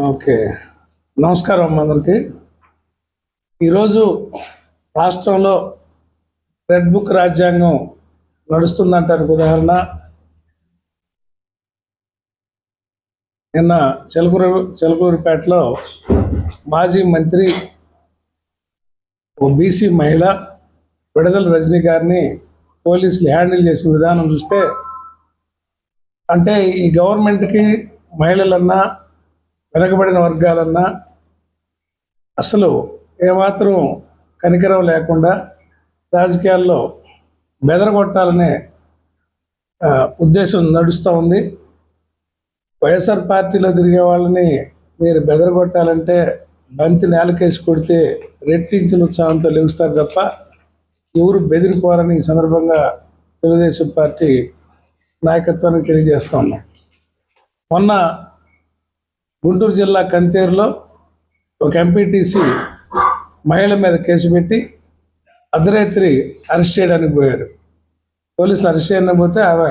Okay. నమస్కారం అమ్మ అందరికి. ఈరోజు రాష్ట్రంలో రెడ్ బుక్ రాజ్యాంగం నడుస్తుందంటారు ఉదాహరణ నిన్న చెలకూరు చెలుకూరుపేటలో మాజీ మంత్రి ఓ బీసీ మహిళ విడుదల రజనీ గారిని పోలీసులు హ్యాండిల్ చేసిన విధానం చూస్తే అంటే ఈ గవర్నమెంట్కి మహిళలన్నా వెనకబడిన వర్గాలన్నా అసలు ఏమాత్రం కనికరం లేకుండా రాజకీయాల్లో బెదరగొట్టాలనే ఉద్దేశం నడుస్తూ ఉంది. వైఎస్ఆర్ పార్టీలో తిరిగే వాళ్ళని మీరు బెదరగొట్టాలంటే బంతి నేలకేసి కొడితే రెట్టించిన ఉత్సాహంతో లెగుస్తారు తప్ప ఎవరు బెదిరిపోరని ఈ సందర్భంగా తెలుగుదేశం పార్టీ నాయకత్వానికి తెలియజేస్తా ఉన్నాం. మొన్న గుంటూరు జిల్లా కంతేరులో ఒక ఎంపీటీసీ మహిళ మీద కేసు పెట్టి అర్ధరాత్రి అరెస్ట్ చేయడానికి పోయారు. పోలీసులు అరెస్ట్ చేయడం పోతే ఆమె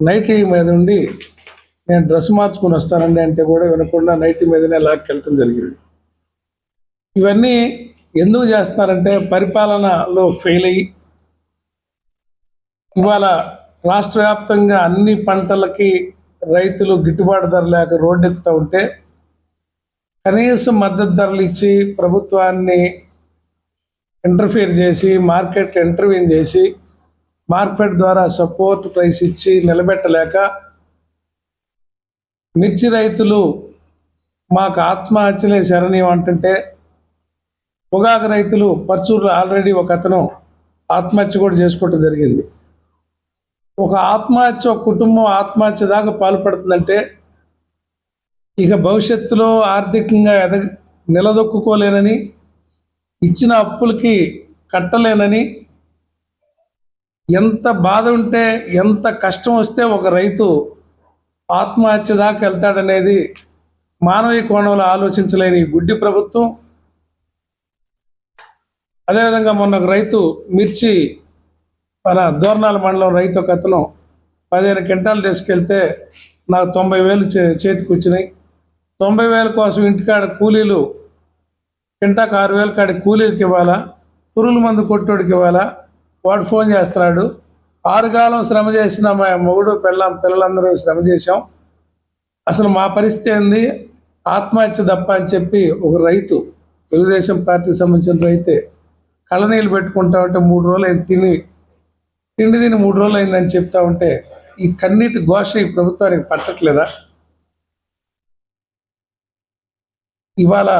నైటీ మీద ఉండి నేను డ్రెస్ మార్చుకొని వస్తానండి అంటే కూడా వినకుండా నైటీ మీదనే లాక్కెళ్ళటం జరిగింది. ఇవన్నీ ఎందుకు చేస్తున్నారంటే పరిపాలనలో ఫెయిల్ అయ్యి ఇవాళ రాష్ట్ర వ్యాప్తంగా అన్ని పంటలకి రైతులు గిట్టుబాటు ధర లేక రోడ్డెక్కుతూ ఉంటే కనీస మద్దతు ధరలు ఇచ్చి ప్రభుత్వాన్ని ఇంటర్ఫియర్ చేసి మార్కెట్ ఇంటర్వ్యూన్ చేసి మార్కెట్ ద్వారా సపోర్ట్ ప్రైస్ ఇచ్చి నిలబెట్టలేక మిర్చి రైతులు మాకు ఆత్మహత్యలే శరణీయం అంటుంటే పొగాకు రైతులు పర్చూరులో ఆల్రెడీ ఒక అతను ఆత్మహత్య కూడా చేసుకోవటం జరిగింది. ఒక ఆత్మహత్య ఒక కుటుంబం ఆత్మహత్య దాకా పాల్పడుతుందంటే ఇక భవిష్యత్తులో ఆర్థికంగా ఎద నిలదొక్కుకోలేనని ఇచ్చిన అప్పులకి కట్టలేనని ఎంత బాధ ఉంటే ఎంత కష్టం వస్తే ఒక రైతు ఆత్మహత్య దాకా వెళ్తాడనేది మానవీయ కోణంలో ఆలోచించలేని గుడ్డి ప్రభుత్వం. అదేవిధంగా మొన్న ఒక రైతు మిర్చి మన దోర్నాల మండలం రైతు కథనం పదిహేను క్వింటాలు తీసుకెళ్తే నాకు తొంభై వేలు చే చేతికి వచ్చినాయి. తొంభై వేల కోసం ఇంటికాడ కూలీలు కింటాకు ఆరు వేలు కాడి కూలీలకి ఇవ్వాలా? పురుగుల మందు కొట్టోడికి ఇవ్వాలా? వాడు ఫోన్ చేస్తున్నాడు. ఆరుగాలం శ్రమ చేసిన మా మొగుడు పిల్ల పిల్లలందరూ శ్రమ చేశాం. అసలు మా పరిస్థితి ఏంది? ఆత్మహత్య తప్ప అని చెప్పి ఒక రైతు తెలుగుదేశం పార్టీకి సంబంధించిన రైతే కళ్ళనీళ్ళు పెట్టుకుంటా ఉంటే మూడు రోజులు ఆయన తిని తిండి తిని మూడు రోజులు అయిందని చెప్తా ఉంటే ఈ కన్నీటి ఘోష ఈ ప్రభుత్వానికి పట్టట్లేదా? ఇవాళ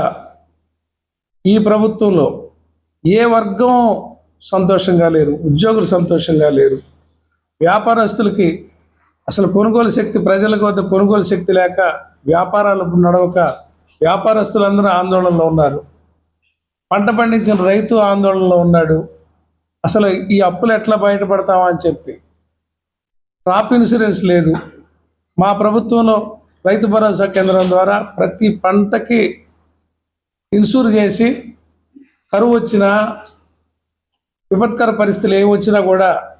ఈ ప్రభుత్వంలో ఏ వర్గం సంతోషంగా లేరు? ఉద్యోగులు సంతోషంగా లేరు? వ్యాపారస్తులకి అసలు కొనుగోలు శక్తి ప్రజలకు వద్ద కొనుగోలు శక్తి లేక వ్యాపారాలు నడవక వ్యాపారస్తులందరూ ఆందోళనలో ఉన్నారు. పంట పండించిన రైతు ఆందోళనలో ఉన్నాడు. అసలు ఈ అప్పులు ఎట్లా బయటపడతామా అని చెప్పి. క్రాప్ ఇన్సూరెన్స్ లేదు. మా ప్రభుత్వంలో రైతు భరోసా కేంద్రం ద్వారా ప్రతి పంటకి ఇన్సూర్ చేసి కరువు వచ్చినా విపత్కర పరిస్థితులు ఏమి వచ్చినా కూడా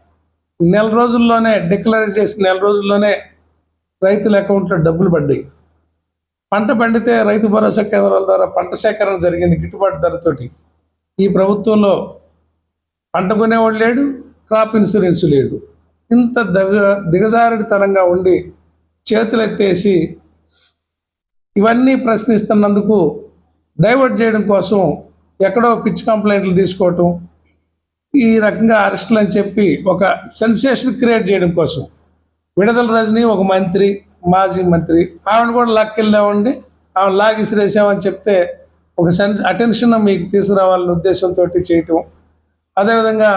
నెల రోజుల్లోనే డిక్లేర్ చేసి నెల రోజుల్లోనే రైతుల అకౌంట్లో డబ్బులు పడ్డాయి. పంట పండితే రైతు భరోసా కేంద్రాల ద్వారా పంట సేకరణ జరిగింది గిట్టుబాటు ధరతోటి. ఈ ప్రభుత్వంలో పంట కొనేవాడు లేడు క్రాప్ ఇన్సూరెన్స్ లేదు. ఇంత దిగ దిగజారుడితనంగా ఉండి చేతులు ఎత్తేసి ఇవన్నీ ప్రశ్నిస్తున్నందుకు డైవర్ట్ చేయడం కోసం ఎక్కడో పిచ్ కంప్లైంట్లు తీసుకోవటం ఈ రకంగా అరెస్టులు అని చెప్పి ఒక సెన్సేషన్ క్రియేట్ చేయడం కోసం. విడుదల రజని ఒక మంత్రి మాజీ మంత్రి. ఆవిడ కూడా లాక్కెళ్ళామండి. ఆమె లాగిసిరేసామని చెప్తే ఒక సెన్ అటెన్షన్ మీకు తీసుకురావాలనే ఉద్దేశంతో చేయటం. అదేవిధంగా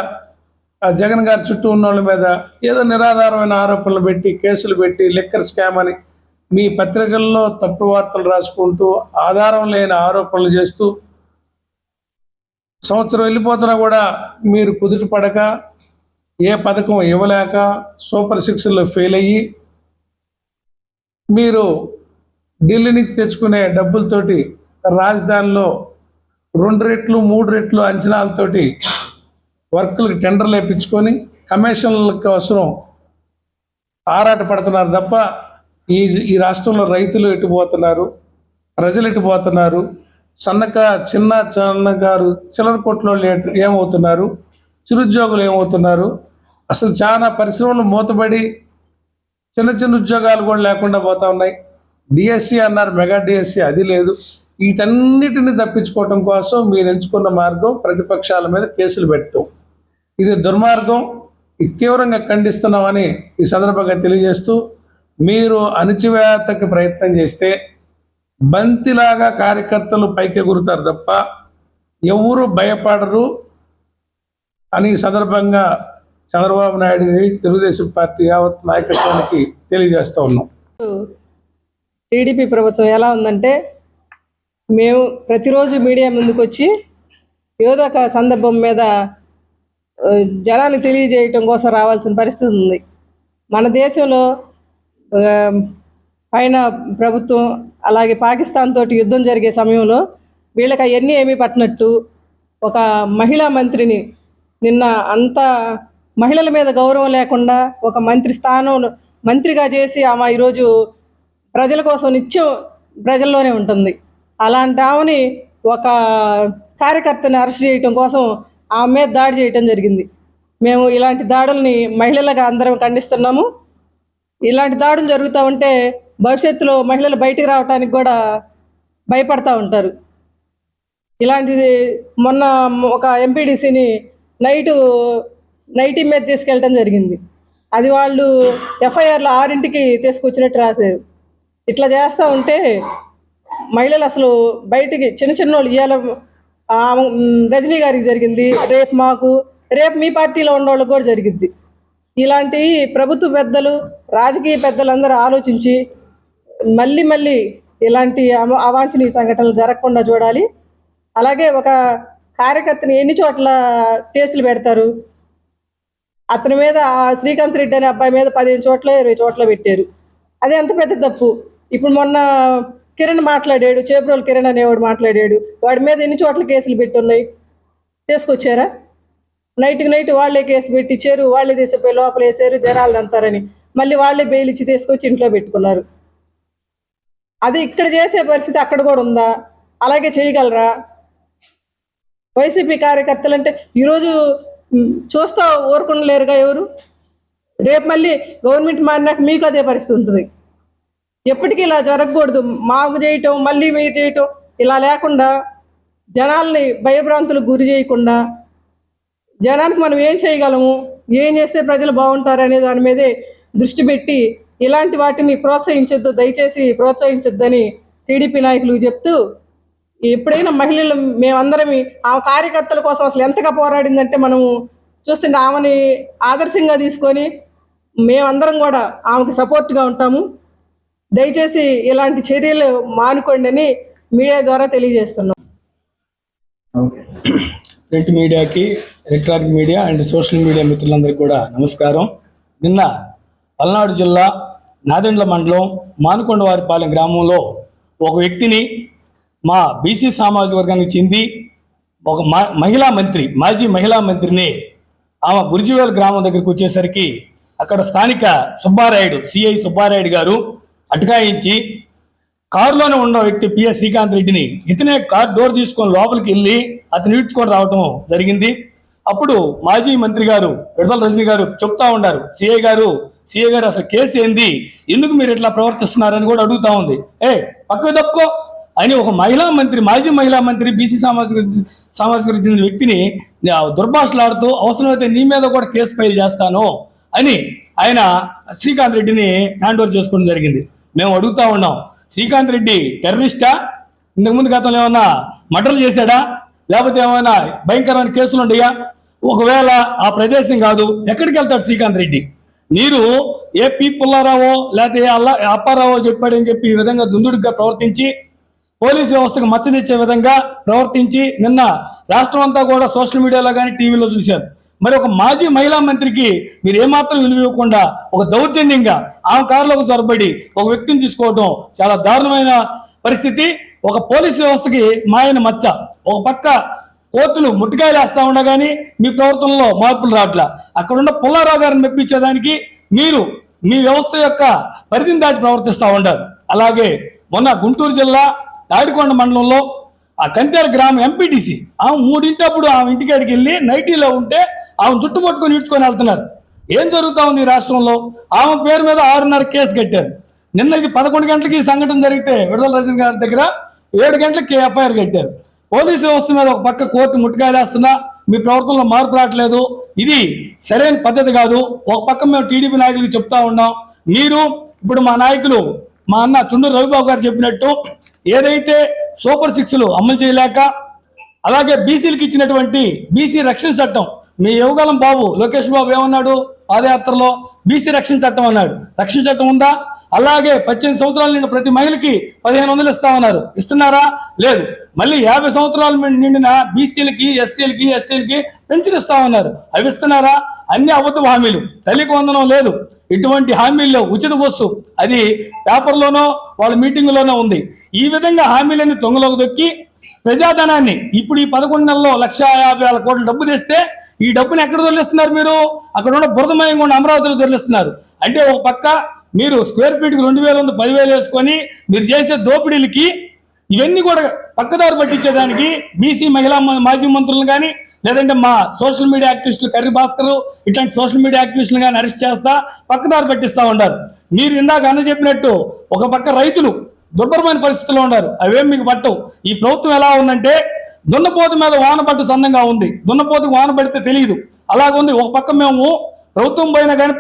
ఆ జగన్ గారి చుట్టూ ఉన్న వాళ్ళ మీద ఏదో నిరాధారమైన ఆరోపణలు పెట్టి కేసులు పెట్టి లిక్కర్ స్కామ్ అని మీ పత్రికల్లో తప్పుడు వార్తలు రాసుకుంటూ ఆధారం లేని ఆరోపణలు చేస్తూ సంవత్సరం వెళ్ళిపోతున్నా కూడా మీరు కుదుట పడక ఏ పథకం ఇవ్వలేక సూపర్ సిక్స్లో ఫెయిల్ అయ్యి మీరు ఢిల్లీ నుంచి తెచ్చుకునే డబ్బులతోటి రాజధానిలో రెండు రెట్లు మూడు రెట్లు అంచనాలతోటి వర్కులకు టెండర్లు వేయించుకొని కమిషన్ల కోసం ఆరాట పడుతున్నారు తప్ప ఈ ఈ రాష్ట్రంలో రైతులు ఎటుపోతున్నారు ప్రజలు ఎటుపోతున్నారు సన్నక చిన్న చిన్నగారు చిల్లర కొట్లో ఏమవుతున్నారు చిరుద్యోగులు ఏమవుతున్నారు అసలు చాలా పరిశ్రమలు మూతబడి చిన్న చిన్న ఉద్యోగాలు కూడా లేకుండా పోతా ఉన్నాయి. డిఎస్సి అన్నారు మెగా డిఎస్సి అది లేదు. వీటన్నిటిని తప్పించుకోవటం కోసం మీరు ఎంచుకున్న మార్గం ప్రతిపక్షాల మీద కేసులు పెట్టడం ఇది దుర్మార్గం. తీవ్రంగా ఖండిస్తున్నామని ఈ సందర్భంగా తెలియజేస్తూ మీరు అణచివేతకి ప్రయత్నం చేస్తే బంతిలాగా కార్యకర్తలు పైకి గురుతారు తప్ప ఎవరు భయపడరు అని సందర్భంగా చంద్రబాబు నాయుడు తెలుగుదేశం పార్టీ యావత్ నాయకత్వానికి తెలియజేస్తూ ఉన్నాం. టీడీపీ ప్రభుత్వం ఎలా ఉందంటే మేము ప్రతిరోజు మీడియా ముందుకు వచ్చి ఏదో ఒక సందర్భం మీద జనానికి తెలియజేయటం కోసం రావాల్సిన పరిస్థితి ఉంది. మన దేశంలో పైన ప్రభుత్వం అలాగే పాకిస్తాన్ తోటి యుద్ధం జరిగే సమయంలో వీళ్ళకి అవన్నీ ఏమీ పట్టినట్టు ఒక మహిళా మంత్రిని నిన్న అంత మహిళల మీద గౌరవం లేకుండా ఒక మంత్రి స్థానం మంత్రిగా చేసి ఆమె ఈరోజు ప్రజల కోసం నిత్యం ప్రజల్లోనే ఉంటుంది. అలాంటి ఆమెని ఒక కార్యకర్తని అరెస్ట్ చేయటం కోసం ఆమె మీద దాడి చేయటం జరిగింది. మేము ఇలాంటి దాడుల్ని మహిళలుగా అందరం ఖండిస్తున్నాము. ఇలాంటి దాడులు జరుగుతూ ఉంటే భవిష్యత్తులో మహిళలు బయటికి రావడానికి కూడా భయపడతా ఉంటారు. ఇలాంటిది మొన్న ఒక ఎంపీడీసీని నైటు నైటీ మీద తీసుకెళ్ళటం జరిగింది. అది వాళ్ళు ఎఫ్ఐఆర్లో ఆరింటికి తీసుకొచ్చినట్టు రాశారు. ఇట్లా చేస్తూ ఉంటే మహిళలు అసలు బయటికి చిన్న చిన్న వాళ్ళు ఇవాళ రజనీ గారికి జరిగింది. రేపు మాకు రేపు మీ పార్టీలో ఉన్న వాళ్ళకి కూడా జరిగింది ఇలాంటి ప్రభుత్వ పెద్దలు రాజకీయ పెద్దలందరూ ఆలోచించి మళ్ళీ మళ్ళీ ఇలాంటి అవాంఛనీయ సంఘటనలు జరగకుండా చూడాలి. అలాగే ఒక కార్యకర్తని ఎన్ని చోట్ల కేసులు పెడతారు? అతని మీద ఆ శ్రీకాంత్ రెడ్డి అనే అబ్బాయి మీద పదిహేను చోట్ల ఇరవై చోట్ల పెట్టారు. అది ఎంత పెద్ద తప్పు? ఇప్పుడు మొన్న కిరణ్ మాట్లాడాడు చేబ్రోలు కిరణ్ అనేవాడు మాట్లాడాడు. వాడి మీద ఎన్ని చోట్ల కేసులు పెట్టున్నాయి? తీసుకొచ్చారా? నైట్కి నైట్ వాళ్ళే కేసు పెట్టించారు వాళ్ళే తీసిపోయి లోపల వేసారు జనాలు అంతారని. మళ్ళీ వాళ్ళే బెయిల్ ఇచ్చి తీసుకొచ్చి ఇంట్లో పెట్టుకున్నారు. అది ఇక్కడ చేసే పరిస్థితి అక్కడ కూడా ఉందా? అలాగే చేయగలరా? వైసీపీ కార్యకర్తలు అంటే ఈరోజు చూస్తా ఊరుకుండలేరుగా ఎవరు? రేపు మళ్ళీ గవర్నమెంట్ మారినాక మీకు అదే పరిస్థితి ఉంటుంది. ఎప్పటికీ ఇలా జరగకూడదు. మాకు చేయటం మళ్ళీ మీరు చేయటం ఇలా లేకుండా జనాల్ని భయభ్రాంతులకు గురి చేయకుండా జనానికి మనం ఏం చేయగలము ఏం చేస్తే ప్రజలు బాగుంటారు అనే దాని మీదే దృష్టి పెట్టి ఇలాంటి వాటిని ప్రోత్సహించొద్దు దయచేసి ప్రోత్సహించొద్దని టీడీపీ నాయకులు చెప్తూ ఎప్పుడైనా మహిళలు మేమందరం ఆ కార్యకర్తల కోసం అసలు ఎంతగా పోరాడిందంటే మనము చూస్తుంటే ఆమెని ఆదర్శంగా తీసుకొని మేమందరం కూడా ఆమెకు సపోర్ట్గా ఉంటాము. దయచేసి ఇలాంటి చర్యలు మానుకోండి అని మీడియా ద్వారా తెలియజేస్తున్నాం. ప్రింట్ మీడియాకి electronic media and social media మిత్రులందరికీ కూడా నమస్కారం. నిన్న పల్నాడు జిల్లా నాదెండ్ల మండలం మానుకొండవారిపాలెం గ్రామంలో ఒక వ్యక్తిని మా బీసీ సామాజిక వర్గానికి చెంది ఒక మహిళా మంత్రి మాజీ మహిళా మంత్రిని ఆమె గురిజివేలు గ్రామం దగ్గరికి వచ్చేసరికి అక్కడ స్థానిక సుబ్బారాయుడు సిఐ సుబ్బారాయుడు గారు అటకాయించి కారులోనే ఉన్న వ్యక్తి పిఎస్ శ్రీకాంత్ రెడ్డిని ఇతనే కార్ డోర్ తీసుకొని లోపలికి వెళ్ళి అతను ఈడ్చుకొని రావటం జరిగింది. అప్పుడు మాజీ మంత్రి గారు విడుదల రజనీ గారు చెప్తా ఉన్నారు. సిఐ గారు సిఐ గారు అసలు కేసు ఏంది? ఎందుకు మీరు ఇట్లా ప్రవర్తిస్తున్నారని కూడా అడుగుతా ఉంది. ఏ పక్కకు తప్పుకో. అని ఒక మహిళా మంత్రి మాజీ మహిళా మంత్రి బీసీ సామాజిక సామాజిక చెందిన వ్యక్తిని దుర్భాషలాడుతూ అవసరమైతే నీ మీద కూడా కేసు ఫైల్ చేస్తాను అని ఆయన శ్రీకాంత్ రెడ్డిని హ్యాండ్ ఓవర్ చేసుకోవడం జరిగింది. మేము అడుగుతా ఉన్నాం. శ్రీకాంత్ రెడ్డి టెర్రరిస్టా? ఇంతకుముందు గతంలో ఏమన్నా మర్డర్లు చేశాడా? లేకపోతే ఏమైనా భయంకరమైన కేసులు ఉండయా ఒకవేళ ఆ ప్రదేశం కాదు ఎక్కడికి వెళ్తాడు శ్రీకాంత్ రెడ్డి? మీరు ఏ పి పుల్లారావో లేకపోతే అల్లా అప్పారావో చెప్పాడని చెప్పి ఈ విధంగా దుందుడుగా ప్రవర్తించి పోలీస్ వ్యవస్థకు మచ్చ తెచ్చే విధంగా ప్రవర్తించి నిన్న రాష్ట్రం అంతా కూడా సోషల్ మీడియాలో కానీ టీవీలో చూశారు. మరి ఒక మాజీ మహిళా మంత్రికి మీరు ఏమాత్రం విలువ ఇవ్వకుండా ఒక దౌర్జన్యంగా ఆమె కారులోకి చొరబడి ఒక వ్యక్తిని తీసుకోవడం చాలా దారుణమైన పరిస్థితి. ఒక పోలీస్ వ్యవస్థకి మాయన మచ్చ. ఒక పక్క కోర్టులు ముట్టికాయలు వేస్తూ ఉండగాని మీ ప్రవర్తనలో మార్పులు రావట్లా. అక్కడ ఉన్న పుల్లారావు గారిని మెప్పించేదానికి మీరు మీ వ్యవస్థ యొక్క పరిధిని దాటి ప్రవర్తిస్తూ ఉంటారు అలాగే మొన్న గుంటూరు జిల్లా తాడికొండ మండలంలో ఆ కంతేరు గ్రామం ఎంపీటీసీ. ఆమె మూడింటప్పుడు ఆమె ఇంటికాడికి వెళ్ళి నైటీలో ఉంటే ఆమె చుట్టుముట్టుకొని ఇడ్చుకొని వెళ్తున్నారు. ఏం జరుగుతా ఉంది ఈ రాష్ట్రంలో? ఆమె పేరు మీద ఆరున్నర కేసు కట్టారు. నిన్న ఇది పదకొండు గంటలకి ఈ సంఘటన జరిగితే విడుదల రజనీ గారి దగ్గర ఏడు గంటలకి ఎఫ్ఐఆర్ కట్టారు. పోలీసు వ్యవస్థ మీద ఒక పక్క కోర్టు ముట్టుకాయలేస్తున్నా మీ ప్రవర్తనలో మార్పు రావట్లేదు. ఇది సరైన పద్ధతి కాదు. ఒక పక్క మేము టీడీపీ నాయకులకి చెప్తా ఉన్నాం. మీరు ఇప్పుడు మా నాయకులు మా అన్న చుండూరు రవిబాబు గారు చెప్పినట్టు ఏదైతే సూపర్ సిక్స్లు అమలు చేయలేక అలాగే బీసీలకు ఇచ్చినటువంటి బీసీ రక్షణ చట్టం మీ యువగలం బాబు లోకేష్ బాబు ఏమన్నాడు? పాదయాత్రలో బీసీ రక్షణ చట్టం అన్నాడు. రక్షణ చట్టం ఉందా? అలాగే పద్దెనిమిది సంవత్సరాలు నిండిన ప్రతి మహిళకి పదిహేను వందలు ఇస్తామన్నారు. ఇస్తున్నారా? లేదు. మళ్ళీ యాభై సంవత్సరాలు నిండిన బీసీలకి ఎస్సీలకి ఎస్టీలకి పెన్షన్ ఇస్తామన్నారు. అవి ఇస్తున్నారా? అన్ని అబద్ధ హామీలు. తల్లికి వందనం లేదు. ఇటువంటి హామీల్లో ఉచిత బస్సు. అది పేపర్లోనో వాళ్ళ మీటింగ్లోనో ఉంది. ఈ విధంగా హామీలన్నీ తొంగలోకి దొక్కి ప్రజాధనాన్ని ఇప్పుడు ఈ పదకొండు నెలల్లో లక్ష యాభై వేల కోట్ల డబ్బు తెస్తే ఈ డబ్బును ఎక్కడ దొరికిస్తున్నారు మీరు? అక్కడ ఉన్న బురదమయంగా ఉన్న అమరావతిలో దొరికిస్తున్నారు అంటే ఒక పక్క మీరు స్క్వేర్ ఫీట్కి రెండు వేలు ఉంది పదివేలు వేసుకొని మీరు చేసే దోపిడీలకి ఇవన్నీ కూడా పక్కదారు పట్టించేదానికి బీసీ మహిళా మాజీ మంత్రులను కానీ లేదంటే మా సోషల్ మీడియా యాక్టివిస్టులు కర్రీ భాస్కర్ ఇట్లాంటి సోషల్ మీడియా యాక్టివిస్టులు కానీ అరెస్ట్ చేస్తా పక్కదారి పట్టిస్తూ ఉంటారు మీరు ఇందాక అన్న చెప్పినట్టు ఒక పక్క రైతులు దుర్భరమైన పరిస్థితుల్లో ఉన్నారు. అవేం మీకు పట్టవు. ఈ ప్రభుత్వం ఎలా ఉందంటే దున్నపోతు మీద వాన పట్టు సందంగా ఉంది. దున్నపోతుకు వాన పడితే తెలియదు అలాగుంది ఒక పక్క మేము ప్రభుత్వం పోయినా కానీ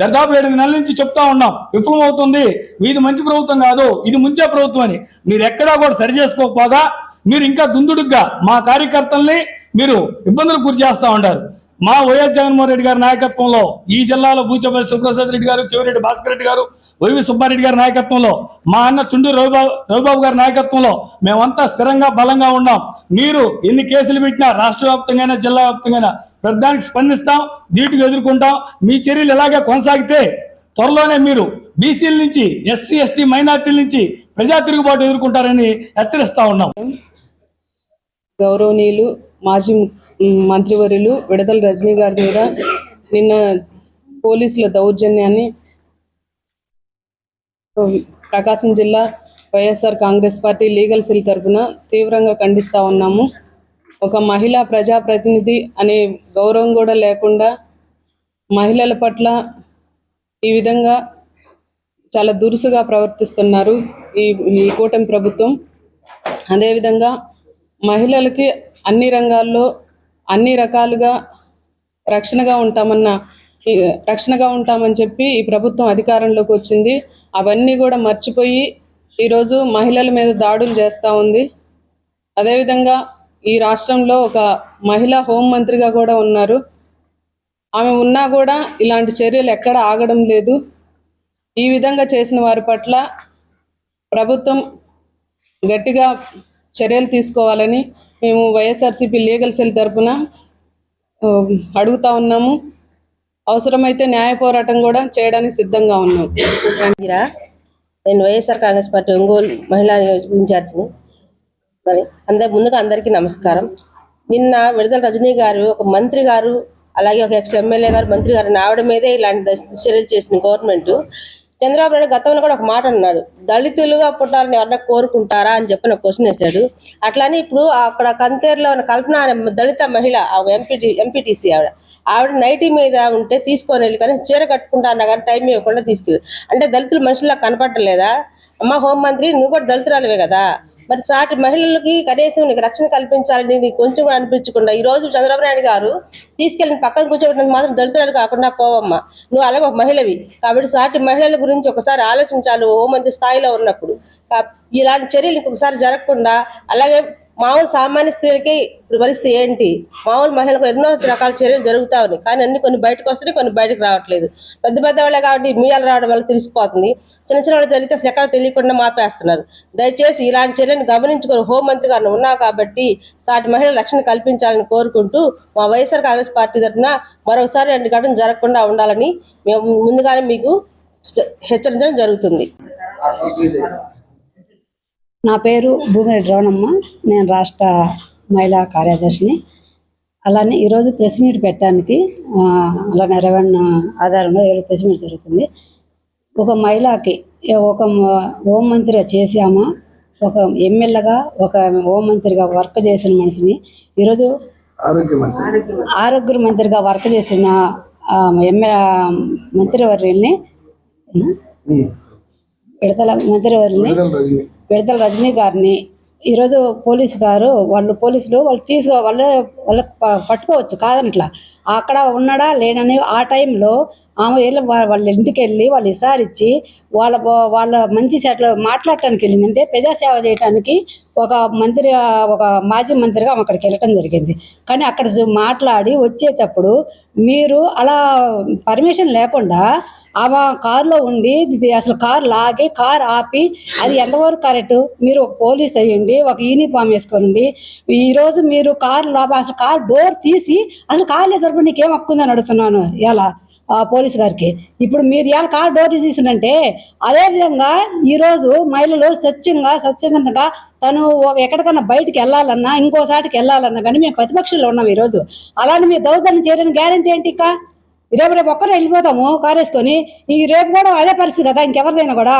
దర్దాపు ఏడు నెలల నుంచి చెప్తా ఉన్నాం. విఫలం అవుతుంది ఇది మంచి ప్రభుత్వం కాదు. ఇది ముంచే ప్రభుత్వం అని. మీరు ఎక్కడా కూడా సరి చేసుకోకపోగా మీరు ఇంకా దుందుడుగ్గా మా కార్యకర్తల్ని మీరు ఇబ్బందులకు గురి చేస్తూ ఉంటారు మా వైఎస్ జగన్మోహన్ రెడ్డి గారి నాయకత్వంలో ఈ జిల్లాలో బూచపల్లి సుప్రసాద్ రెడ్డి గారు చెవిరెడ్డి భాస్కర్ రెడ్డి గారు వైవి సుబ్బారెడ్డి గారి నాయకత్వంలో మా అన్న చుండూరు రవిబాబు రవిబాబు గారి నాయకత్వంలో మేమంతా స్థిరంగా బలంగా ఉన్నాం. మీరు ఎన్ని కేసులు పెట్టినా రాష్ట్ర వ్యాప్తంగా జిల్లా వ్యాప్తంగా ప్రధానికి స్పందిస్తాం ధీటుగా ఎదుర్కొంటాం. మీ చర్యలు ఇలాగే కొనసాగితే త్వరలోనే మీరు బీసీల నుంచి ఎస్సీ ఎస్టీ మైనార్టీల నుంచి ప్రజా తిరుగుబాటు ఎదుర్కొంటారని హెచ్చరిస్తా ఉన్నాం. గౌరవనీయులు మాజీ మంత్రివర్యులు విడదల రజనీ గారి మీద నిన్న పోలీసుల దౌర్జన్యాన్ని ప్రకాశం జిల్లా YSR Congress party legal cell తరఫున తీవ్రంగా ఖండిస్తూ ఉన్నాము. ఒక మహిళా ప్రజాప్రతినిధి అనే గౌరవం కూడా లేకుండా మహిళల పట్ల ఈ విధంగా చాలా దురుసుగా ప్రవర్తిస్తున్నారు ఈ ఈ కూటమి ప్రభుత్వం. అదేవిధంగా మహిళలకి అన్ని రంగాల్లో అన్ని రకాలుగా రక్షణగా ఉంటామన్న రక్షణగా ఉంటామని చెప్పి ఈ ప్రభుత్వం అధికారంలోకి వచ్చింది. అవన్నీ కూడా మర్చిపోయి ఈరోజు మహిళల మీద దాడులు చేస్తూ ఉంది. అదేవిధంగా ఈ రాష్ట్రంలో ఒక మహిళా హోంమంత్రిగా కూడా ఉన్నారు. ఆమె ఉన్నా కూడా ఇలాంటి చర్యలు ఎక్కడ ఆగడం లేదు. ఈ విధంగా చేసిన వారి పట్ల ప్రభుత్వం గట్టిగా చర్యలు తీసుకోవాలని మేము వైఎస్ఆర్సీపీ లీగల్ సెల్ తరపున అడుగుతా ఉన్నాము. అవసరమైతే న్యాయ పోరాటం కూడా చేయడానికి సిద్ధంగా ఉన్నాం. నేను వైఎస్ఆర్ కాంగ్రెస్ పార్టీ ఒంగోలు మహిళా నియోజక ఇన్ఛార్జిని. మరి అందరి ముందుగా అందరికీ నమస్కారం. నిన్న విడుదల రజనీ గారు ఒక మంత్రి గారు అలాగే ఒక ఎక్స్ ఎమ్మెల్యే గారు మంత్రి గారు ఆవిడ మీదే ఇలాంటి చర్యలు చేసిన గవర్నమెంట్ చంద్రబాబు నాయుడు గతంలో కూడా ఒక మాట అన్నాడు దళితులుగా పుట్టాలని ఎవరన్నా కోరుకుంటారా? అని చెప్పి నాకు క్వశ్చన్ వేశాడు అట్లానే ఇప్పుడు అక్కడ కంతేరులో ఉన్న కల్పన అనే దళిత మహిళ ఎంపీటీ ఎంపీటీసీ ఆవిడ ఆవిడ నైటీ మీద ఉంటే తీసుకొని వెళ్ళి కానీ చీర కట్టుకుంటా అన్నా కానీ టైం ఇవ్వకుండా తీసుకెళ్ళి అంటే దళితులు మనుషుల్లో కనపడలేదా అమ్మ హోంమంత్రి నువ్వు కూడా దళితురాలివే కదా మరి సాటి మహిళలకి కనీసం నీకు రక్షణ కల్పించాలని నీకు కొంచెం కూడా అనిపించకుండా ఈ రోజు చంద్రబాబు నాయుడు గారు తీసుకెళ్ళిన పక్కన కూర్చోబెట్టిన మాత్రం దళితురాలు కాకుండా పోవమ్మా. నువ్వు అలాగే ఒక మహిళవి. కాబట్టి సాటి మహిళల గురించి ఒకసారి ఆలోచించాలి ఓ మంది స్థాయిలో ఉన్నప్పుడు. ఇలాంటి చర్యలు ఇంకొకసారి జరగకుండా అలాగే మామూలు సామాన్య స్త్రీలకి ఇప్పుడు పరిస్థితి ఏంటి? మామూలు మహిళలకు ఎన్నో రకాల చర్యలు జరుగుతా ఉన్నాయి. కానీ అన్ని కొన్ని బయటకు వస్తున్నాయి కొన్ని బయటకు రావట్లేదు. పెద్ద పెద్ద వాళ్ళే కాబట్టి మీడియాలు రావడం వల్ల తెలిసిపోతుంది. చిన్న చిన్న వాళ్ళు జరిగితే అసలు ఎక్కడ తెలియకుండా మాపేస్తున్నారు. దయచేసి ఇలాంటి చర్యలను గమనించుకొని హోంమంత్రి గారు ఉన్నా కాబట్టి సాటి మహిళల రక్షణ కల్పించాలని కోరుకుంటూ మా వైఎస్ఆర్ కాంగ్రెస్ పార్టీ తరఫున మరోసారి రెండు ఘటన జరగకుండా ఉండాలని మేము ముందుగానే మీకు హెచ్చరించడం జరుగుతుంది. నా పేరు భూమిరెడ్డి రవణమ్మ. నేను రాష్ట్ర మహిళా కార్యదర్శిని. అలానే ఈరోజు ప్రెస్ మీట్ పెట్టడానికి అలానే రెవెన్యూ ఆధారంలో ఈరోజు ప్రెస్ మీట్ జరుగుతుంది. ఒక మహిళకి ఒక హోం మంత్రిగా చేసి ఆమె ఒక ఎమ్మెల్యేగా ఒక హోం మంత్రిగా వర్క్ చేసిన మనిషిని ఈరోజు ఆరోగ్య మంత్రి. ఆరోగ్య మంత్రిగా వర్క్ చేసిన ఎమ్మెల్యే మంత్రివర్యుల్ని. విడతల మంత్రివర్యుల్ని విడతల రజనీ గారిని ఈరోజు పోలీసు గారు వాళ్ళు పోలీసులు వాళ్ళు తీసుకో వాళ్ళు వాళ్ళకి పట్టుకోవచ్చు కాదనట్లా. అక్కడ ఉన్నాడా లేనని ఆ టైంలో ఆమె వెళ్ళి వాళ్ళ ఇంటికి వెళ్ళి వాళ్ళు విసారించి వాళ్ళ వాళ్ళ మంచి సెట్లు మాట్లాడటానికి వెళ్ళింది అంటే ప్రజాసేవ చేయడానికి ఒక మంత్రి ఒక మాజీ మంత్రిగా ఆమె అక్కడికి వెళ్ళటం జరిగింది. కానీ అక్కడ చూ- మాట్లాడి వచ్చేటప్పుడు మీరు అలా పర్మిషన్ లేకుండా ఆమె కారులో ఉండి ఇది అసలు కారు లాగి కారు ఆపి అది ఎంతవరకు కరెక్ట్ మీరు ఒక పోలీస్ అయ్యండి ఒక యూనిఫామ్ వేసుకోండి. ఈరోజు మీరు కారు లోపల అసలు కారు డోర్ తీసి అసలు కారు లేసరికి నీకేం హక్కుందని అడుగుతున్నాను? ఇలా ఆ పోలీస్ గారికి. ఇప్పుడు మీరు ఇవాళ కార్ డోర్ తీసిందంటే అదేవిధంగా ఈరోజు మహిళలు స్వచ్ఛంగా స్వచ్ఛందంగా తను ఎక్కడికన్నా బయటికి వెళ్ళాలన్నా ఇంకోసాటికి వెళ్ళాలన్నా కానీ మేము ప్రతిపక్షంలో ఉన్నాం ఈరోజు అలానే మీరు దౌర్జన్యం చేయడానికి గ్యారంటీ ఏంటి ఇంకా రేపు రేపు ఒక్కరే వెళ్ళిపోతాము కారు వేసుకొని ఈ రేపు కూడా అదే పరిస్థితి కదా ఇంకెవరిదైనా కూడా?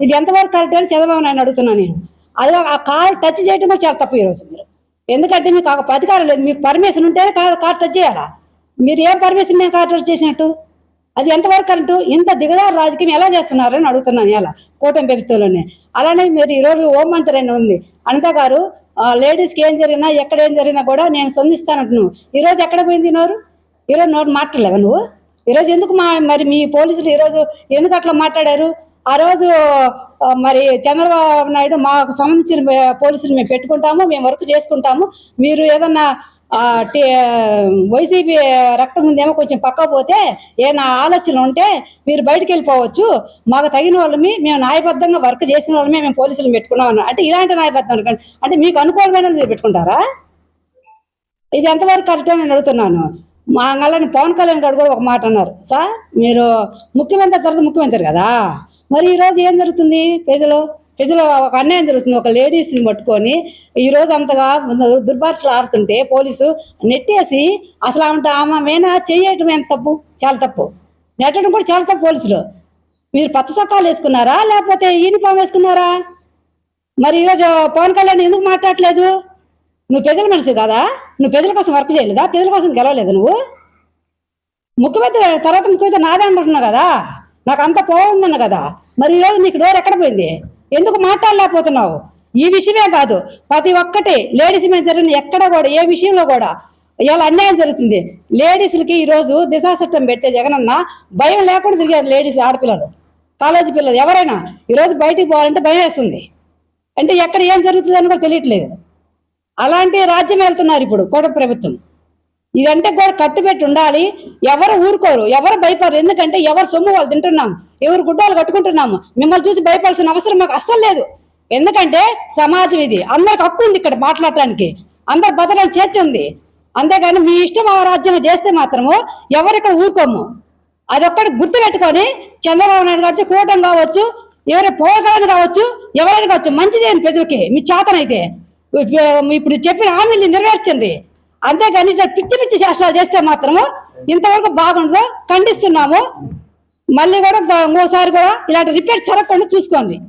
ఇది ఎంతవరకు కరెక్ట్ అని చంద్రబాబు నాయుడు అడుగుతున్నాను నేను. అది ఆ కార్ టచ్ చేయడం కూడా చాలా తప్పు ఈరోజు మీరు. ఎందుకంటే మీకు ఒక అధికారం లేదు మీకు పర్మిషన్ ఉంటేనే కార్ కార్ టచ్ చేయాలా? మీరు ఏం పర్మిషన్ మేము కార్ టచ్ చేసినట్టు? అది ఎంతవరకు కరెంటు ఇంత దిగదారు రాజకీయం ఎలా చేస్తున్నారు అని అడుగుతున్నాను ఎలా కూటమి ప్రభుత్వంలోనే. అలానే మీరు ఈరోజు హోం మంత్రి అని ఉంది అనిత గారు ఆ, లేడీస్కి ఏం జరిగినా ఎక్కడ ఏం జరిగినా కూడా నేను సొందిస్తానంటున్నాను ఈరోజు ఎక్కడ పోయింది నోరు? ఈరోజు నోరు మాట్లాడలేవా నువ్వు? ఈరోజు ఎందుకు మా మరి మీ పోలీసులు ఈరోజు ఎందుకు అట్లా మాట్లాడారు? ఆ రోజు మరి చంద్రబాబు నాయుడు మాకు సంబంధించిన పోలీసులు మేము పెట్టుకుంటాము మేము వర్క్ చేసుకుంటాము. మీరు ఏదన్నా టీ- వైసీపీ రక్తం ఉందేమో కొంచెం పక్క పోతే ఏమైనా ఆలోచన ఉంటే మీరు బయటికి వెళ్ళిపోవచ్చు. మాకు తగిన వాళ్ళమి మేము న్యాయబద్ధంగా వర్క్ చేసిన వాళ్ళమే మేము పోలీసులు పెట్టుకున్నాం అంటే ఇలాంటి న్యాయబద్ధం అంటే మీకు అనుకూలమైన మీరు పెట్టుకుంటారా? ఇది ఎంతవరకు కరెక్ట్ అని నేను అడుగుతున్నాను. మా అంగళ్ళని పవన్ కళ్యాణ్ గారు కూడా ఒక మాట అన్నారు. సార్ మీరు ముఖ్యమంత్రి తర్వాత ముఖ్యమంత్రి కదా? మరి ఈరోజు ఏం జరుగుతుంది ప్రజలు? ప్రజలు ఒక అన్యాయం జరుగుతుంది. ఒక లేడీస్ని పట్టుకొని ఈరోజు అంతగా దుర్భాషలు ఆడుతుంటే పోలీసు నెట్టేసి అసలు ఆమె ఆమె మీద చేయటం ఎంత తప్పు? చాలా తప్పు. నెట్టడం కూడా చాలా తప్పు పోలీసులు. మీరు పచ్చ సొక్కాలు వేసుకున్నారా? లేకపోతే యూనిఫామ్ వేసుకున్నారా? మరి ఈరోజు పవన్ కళ్యాణ్ ఎందుకు మాట్లాడట్లేదు నువ్వు ప్రజల మనిషి కదా? నువ్వు ప్రజల కోసం వర్క్ చేయలేదా? ప్రజల కోసం గెలవలేదు నువ్వు? ముఖ్యమంత్రి తర్వాత ముఖ్యమంత్రి నాదే అంటున్నావు కదా? నాకు అంత పోవుందన్న కదా? మరి ఈరోజు నీకు డోర్ ఎక్కడ పోయింది? ఎందుకు మాట్లాడలేకపోతున్నావు? ఈ విషయమే కాదు ప్రతి ఒక్కటి లేడీస్ మీద జరిగిన ఎక్కడ కూడా ఏ విషయంలో కూడా ఇవాళ అన్యాయం జరుగుతుంది. లేడీస్లకి ఈరోజు దిశా చట్టం పెడితే జగనన్న భయం లేకుండా తిరిగారు లేడీస్ ఆడపిల్లలు కాలేజీ పిల్లలు ఎవరైనా. ఈరోజు బయటికి పోవాలంటే భయం వేస్తుంది. అంటే ఎక్కడ ఏం జరుగుతుందని కూడా తెలియట్లేదు. అలాంటి రాజ్యం వెళ్తున్నారు ఇప్పుడు కోట ప్రభుత్వం. ఇదంటే కూడా కట్టుబెట్టి ఉండాలి. ఎవరు ఊరుకోరు ఎవరు భయపడరు. ఎందుకంటే ఎవరు సొమ్ము వాళ్ళు తింటున్నాం ఎవరు గుడ్డలు కట్టుకుంటున్నాము మిమ్మల్ని చూసి భయపడాల్సిన అవసరం మాకు అస్సలు లేదు. ఎందుకంటే సమాజం ఇది. అందరికి హక్కు ఉంది ఇక్కడ మాట్లాడటానికి. అందరు బతకడం చేర్చుంది అంతేగాని మీ ఇష్టం ఆ రాజ్యం చేస్తే మాత్రము ఎవరు ఇక్కడ ఊరుకోము. అదొక్కటి గుర్తు పెట్టుకొని చంద్రబాబు నాయుడు కావచ్చు కూటమి కావచ్చు ఎవరు పోగలని కావచ్చు ఎవరైనా కావచ్చు మంచి చేయండి ప్రజలకి. మీ చేతనైతే. ఇప్పుడు- చెప్పిన హామీని నెరవేర్చండి. అంతేగాని పిచ్చి పిచ్చి శాస్త్రాలు చేస్తే మాత్రము ఇంతవరకు బాగుండదు ఖండిస్తున్నాము. మళ్ళీ కూడా ఇంకోసారి కూడా ఇలాంటి రిపేర్ జరగకుండా చూసుకోండి.